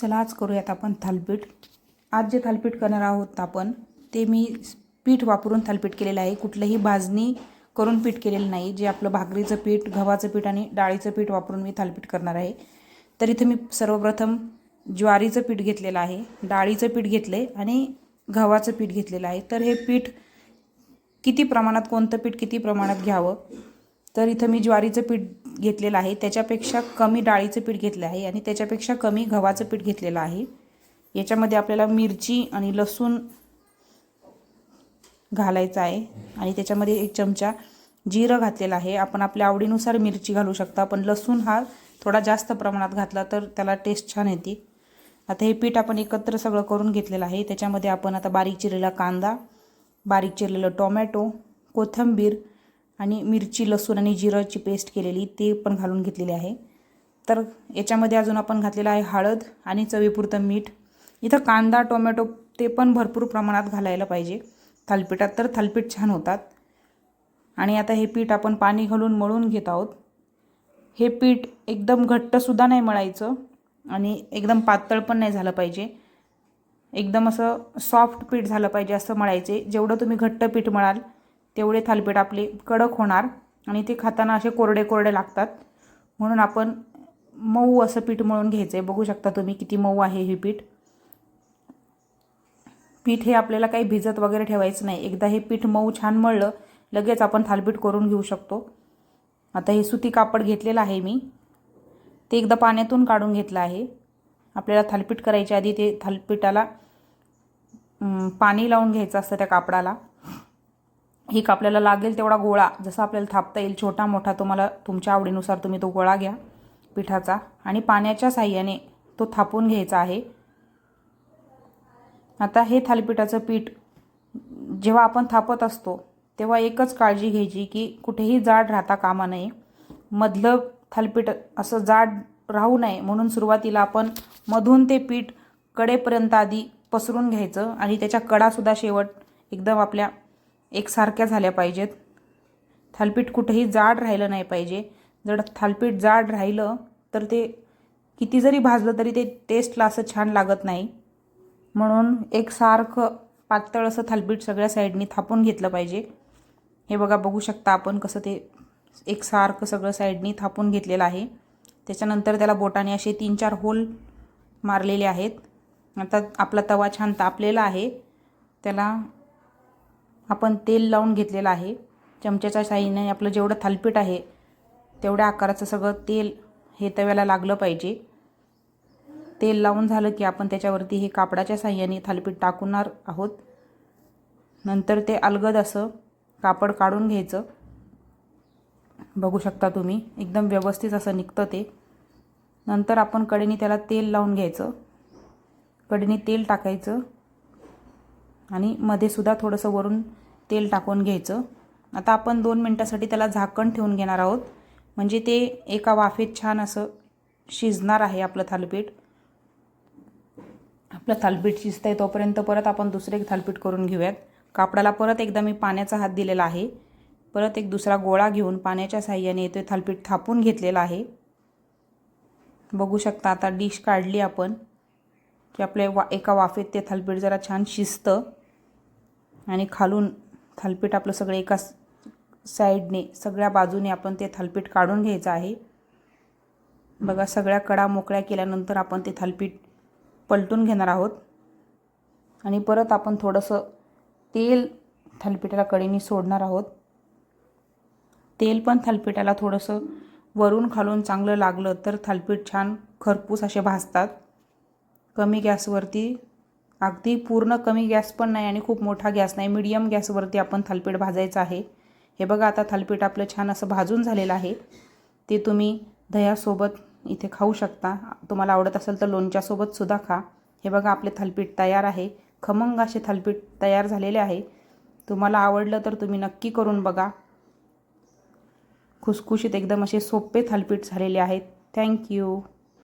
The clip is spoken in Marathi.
चला आज करूयात आपण थालपीठ. आज जे थालपीठ करणार आहोत आपण ते मी पीठ वापरून थालपीठ केलेलं आहे. कुठलंही भाजणी करून पीठ केलेलं नाही. जे आपलं भाकरीचं पीठ गव्हाचं पीठ आणि डाळीचं पीठ वापरून मी थालपीठ करणार आहे. तर इथं मी सर्वप्रथम ज्वारीचं पीठ घेतलेलं आहे. डाळीचं पीठ घेतलं आहे आणि गव्हाचं पीठ घेतलेलं आहे. तर हे पीठ किती प्रमाणात कोणतं पीठ किती प्रमाणात घ्यावं? तर इथं मी ज्वारीचं पीठ घेतलेलं आहे. त्याच्यापेक्षा कमी डाळीचं पीठ घेतलं आहे आणि त्याच्यापेक्षा कमी गव्हाचं पीठ घेतलेलं आहे. याच्यामध्ये आपल्याला मिरची आणि लसूण घालायचं आहे. आणि त्याच्यामध्ये एक चमचा जिरं घातलेलं आहे. आपण आपल्या आवडीनुसार मिरची घालू शकता पण लसूण हा थोडा जास्त प्रमाणात घातला तर त्याला टेस्ट छान येते. आता हे पीठ आपण एकत्र सगळं करून घेतलेलं आहे. त्याच्यामध्ये आपण आता बारीक चिरलेला कांदा बारीक चिरलेलं टोमॅटो कोथिंबीर आणि मिरची लसूण आणि जिरंची पेस्ट केलेली ते पण घालून घेतलेली आहे. तर याच्यामध्ये अजून आपण घातलेलं आहे हळद आणि चवीपुरतं मीठ. इथं कांदा टोमॅटो ते पण भरपूर प्रमाणात घालायला पाहिजे. थालपीठात तर थालपीठ छान होतात. आणि आता हे पीठ आपण पाणी घालून मळून घेत आहोत. हे पीठ एकदम घट्टसुद्धा नाही मळायचं आणि एकदम पातळ पण नाही झालं पाहिजे. एकदम असं सॉफ्ट पीठ झालं पाहिजे असं मळायचे. जेवढं तुम्ही घट्ट पीठ मळाल तेवढे थालीपीठ आपले कडक होणार आणि ते खाताना असे कोरडे कोरडे लागतात. म्हणून आपण मऊ असं पीठ मळून घ्यायचं आहे बघू शकता तुम्ही किती मऊ आहे हे पीठ. पीठ हे आपल्याला काही भिजत वगैरे ठेवायचं नाही. एकदा हे पीठ मऊ छान मळलं लगेच आपण थालपीठ करून घेऊ शकतो. आता हे सुती कापड घेतलेलं आहे मी. ते एकदा पाण्यातून काढून घेतलं आहे. आपल्याला थालपीठ करायच्या आधी ते थालपीठाला पाणी लावून घ्यायचं असतं त्या कापडाला. एक आपल्याला लागेल तेवढा गोळा. जसा आपल्याला थापता येईल छोटा मोठा तुम्हाला तुमच्या आवडीनुसार तुम्ही तो गोळा घ्या पिठाचा. आणि पाण्याच्या साह्याने तो थापून घ्यायचा आहे. आता हे थालीपीठाचं पीठ जेव्हा आपण थापत असतो तेव्हा एकच काळजी घ्यायची की कुठेही जाड राहता कामा नये. मधलं थालीपीठ असं जाड राहू नये. म्हणून सुरुवातीला आपण मधून ते पीठ कडेपर्यंत आधी पसरून घ्यायचं आणि त्याच्या कडासुद्धा शेवट एकदम आपल्या एकसारख्या झाल्या पाहिजेत. थालपीठ कुठेही जाड राहिलं नाही पाहिजे. जर थालपीठ जाड राहिलं तर ते किती जरी भाजलं तरी ते टेस्टला असं छान लागत नाही. म्हणून एकसारखं पातळ असं थालपीठ सगळ्या साईडनी थापून घेतलं पाहिजे. हे बघा बघू शकता आपण कसं ते एकसारखं सगळं साईडनी थापून घेतलेलं आहे. त्याच्यानंतर त्याला बोटाने असे तीन चार होल मारलेले आहेत. आता आपला तवा छान तापलेला आहे. त्याला आपण तेल लावून घेतलेलं आहे. चमच्याच्या साईने आपलं जेवढं थालपीठ आहे तेवढ्या आकाराचं सगळं तेल हे तव्याला लागलं पाहिजे. तेल लावून झालं की आपण त्याच्यावरती हे कापडाच्या साह्याने थालपीठ टाकणार आहोत. नंतर ते अलगद असं कापड काढून घ्यायचं. बघू शकता तुम्ही एकदम व्यवस्थित असं निघतं ते. नंतर आपण कडेने त्याला तेल लावून घ्यायचं. कडेने तेल टाकायचं. आणि मध्ये सुद्धा थोडंसं वरून तेल टाकून घ्यायचं. आता आपण दोन मिनटासाठी त्याला झाकण ठेवून घेणार आहोत. म्हणजे ते एका वाफेत छान असं शिजणार आहे आपलं थालीपीठ. आपलं थालपीठ शिजतं आहे तोपर्यंत परत आपण दुसरे एक थालपीठ करून घेऊयात. कापडाला परत एकदा मी पाण्याचा हात दिलेला आहे. परत एक दुसरा गोळा घेऊन पाण्याच्या साह्याने येतो थालपीठ थापून घेतलेला आहे. बघू शकता आता डिश काढली आपण की आपल्या वा एका वाफेत ते थालपीठ जरा छान शिजतं. आणि खालून थालपीठ आपलं सगळं एका साईडने सगळ्या बाजूने आपण ते थालपीठ काढून घ्यायचं आहे. बघा सगळ्या कडा मोकळ्या केल्यानंतर आपण ते थालपीठ पलटून घेणार आहोत. आणि परत आपण थोडंसं तेल थालपिठाला कडेने सोडणार आहोत. तेल पण थालपिठाला थोडंसं वरून खालून चांगलं लागलं तर थालपीठ छान खरपूस असे भाजतात. कमी गॅसवरती अगदी पूर्ण कमी गॅस पण नाही आणि खूप मोठा गॅस नाही. मिडियम गॅसवरती आपण थालपीठ भाजायचं आहे. हे बघा आता थालपीठ आपलं छान असं भाजून झालेलं आहे. ते तुम्ही दह्यासोबत इथे खाऊ शकता. तुम्हाला आवडत असेल तर लोणच्यासोबतसुद्धा खा. हे बघा आपले थालपीठ तयार आहे. खमंग असे थालपीठ तयार झालेले आहे. तुम्हाला आवडलं तर तुम्ही नक्की करून बघा. खुसखुशीत एकदम असे सोपे थालपीठ झालेले आहेत. थँक्यू